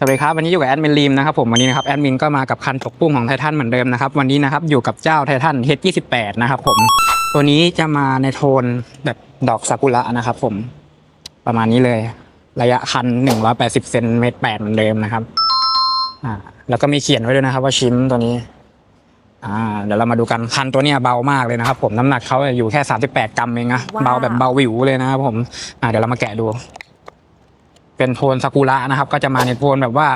สวัสดีครับวันนี้อยู่กับแอดมินลีมนะครับผมวันนี้นะครับแอดมินก็มากับคันตกปุ้งของไททันเหมือนเดิมนะครับวันนี้นะครับอยู่กับเจ้าไททัน H28 นะครับผมตัวนี้จะมาในโทนแบบดอกซากุระนะครับผมประมาณนี้เลย ระยะคัน180เซนเมตรแปดเหมือนเดิมนะครับอ่าแล้วก็มีเขียนไว้ด้วยนะครับ ว่าชิมตัวนี้อ่าเดี๋ยวเรามาดูกันคันตัวเนี้ยเบามากเลยนะครับผมน้ำหนักเขาอยู่แค่38กรัมเองนะเบาแบบเบาวิวเลยนะครับผมอ่าเดี๋ยวเรามาแกะดู เป็นโทนซากุระนะครับ ก็จะมาในโทนแบบว่า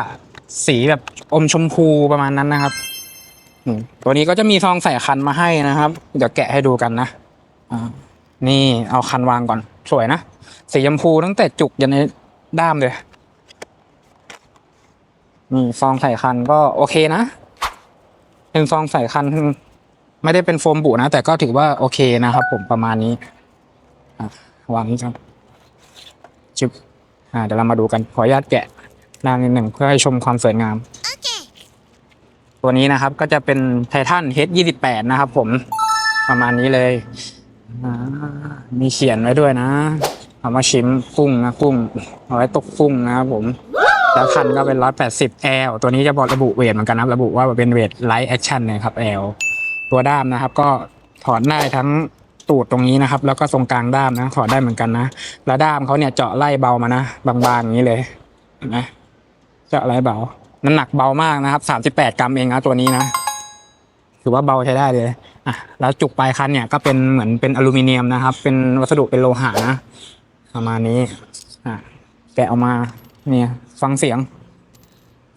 สีแบบอมชมพูประมาณนั้นนะครับตัวนี้ก็จะมีซองใส่คันมาให้นะครับ เดี๋ยวแกะให้ดูกันนะนี่เอาคันวางก่อน สวยนะ สีชมพูตั้งแต่จุกยันในด้ามเลยนี่ซองใส่คันก็โอเคนะเป็นซองใส่คันไม่ได้เป็นโฟมบุนะ แต่ก็ถือว่าโอเคนะครับผมประมาณนี้วางนี้ครับจุบ อ่าเดี๋ยวเรามาดูกันขออนุญาตแกะด้านนิดหนึ่งเพื่อให้ชมความสวยงาม ตัวนี้นะครับก็จะเป็นไททัน H28 นะครับผมประมาณนี้เลยมีเขียนไว้ด้วยนะเอามาชิมกุ้งนะกุ้งเอาไว้ตกกุ้งนะครับผมแล้วคันก็เป็น180 L ตัวนี้จะบอกระบุเวทเหมือนกันนะระบุว่าเป็นเวทไลท์แอคชั่นนะครับ L ตัวด้ามนะครับ ก็ถอดได้ทั้ง ตูดตรงนี้นะครับ แล้วก็ตรงกลางด้ามนะถอดได้เหมือนกันนะแล้วด้ามเขาเนี่ยเจาะไล่เบามานะบางๆอย่างนี้เลยเห็นไหมเจาะไล่เบา น้ำหนักเบามากนะครับ38กรัมเองนะตัวนี้นะถือว่าเบาใช้ได้เลยอะแล้วจุกปลายคันเนี่ยก็เป็นเหมือนเป็นอลูมิเนียมนะครับ เป็นวัสดุเป็นโลหะนะประมาณนี้อะแกะออกมาเนี่ย ฟังเสียง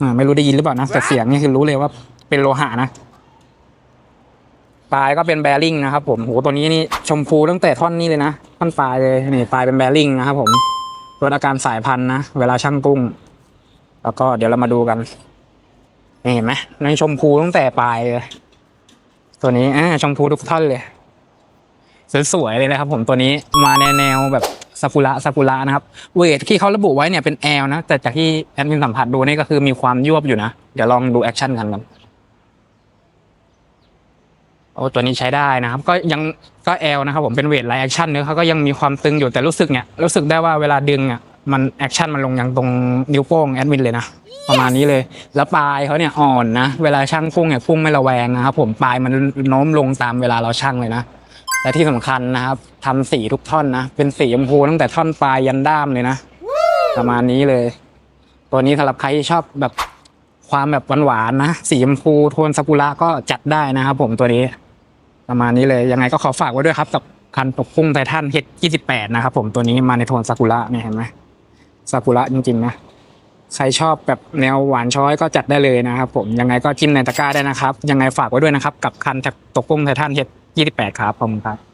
อ่าไม่รู้ได้ยินหรือเปล่านะแต่เสียงนี่คือรู้เลยว่าเป็นโลหะนะ ปลายก็เป็นแบริ่งนะครับผมโหตัวนี้นี่ชมพูตั้งแต่ท่อนนี้เลยนะท่อนปลายเลยนี่ปลายเป็นแบริ่งนะครับผมลดอาการสายพันธุ์นะเวลาช่างกุ้ง แล้วก็เดี๋ยวเรามาดูกันนี่เห็นไหมในชมพูตั้งแต่ปลายเลยตัวนี้อ่าชมพูทุกท่อนเลยสวยๆเลยนะครับผมตัวนี้มาในแนวแบบซากุระซากุระนะครับเวทที่เขาระบุไว้เนี่ยเป็นแอลนะแต่จากที่แอดมินสัมผัสดูนี่ก็คือมีความยวบอยู่นะ เดี๋ยวลองดูแอคชั่นกันกัน โอ้ตัวนี้ใช้ได้นะครับ ก็ยังก็แอลนะครับผมเป็นเวทไลแอคชั่นเนื้อเขาก็ยังมีความตึงอยู่แต่รู้สึกเนี่ยรู้สึกได้ว่าเวลาดึงอะมันแอคชั่นมันลงยังตรงนิ้วโป้งแอดมินเลยนะประมาณนี้เลย แล้วปลายเขาเนี่ยอ่อนนะ เวลาช่างพุ่งเนี่ยพุ่งไม่ระแวงนะครับผมปลายมันโน้มลงตามเวลาเราช่างเลยนะและที่สำคัญนะครับทำสีทุกท่อนนะเป็นสีชมพูตั้งแต่ท่อนปลายยันด้ามเลยนะประมาณนี้เลย ตัวนี้สำหรับใครที่ชอบแบบความแบบหวานๆนะสีชมพูโทนซากุระก็จัดได้นะครับผมตัวนี้ ประมาณนี้เลยยังไงก็ขอฝากไว้ด้วยครับกับคันตกพุ่งไททันเฮดยี่สิบแปดนะครับผมตัวนี้มาในโทนซากุระเนี่ยเห็นไหมซากุระจริงๆนะใครชอบแบบแนวหวานช้อยก็จัดได้เลยนะครับผมยังไงก็จิ้มในตะกร้าได้นะครับ ยังไงฝากไว้ด้วยนะครับ กับคันตกปุ้งไททันเฮดยี่สิบแปดครับผมครับ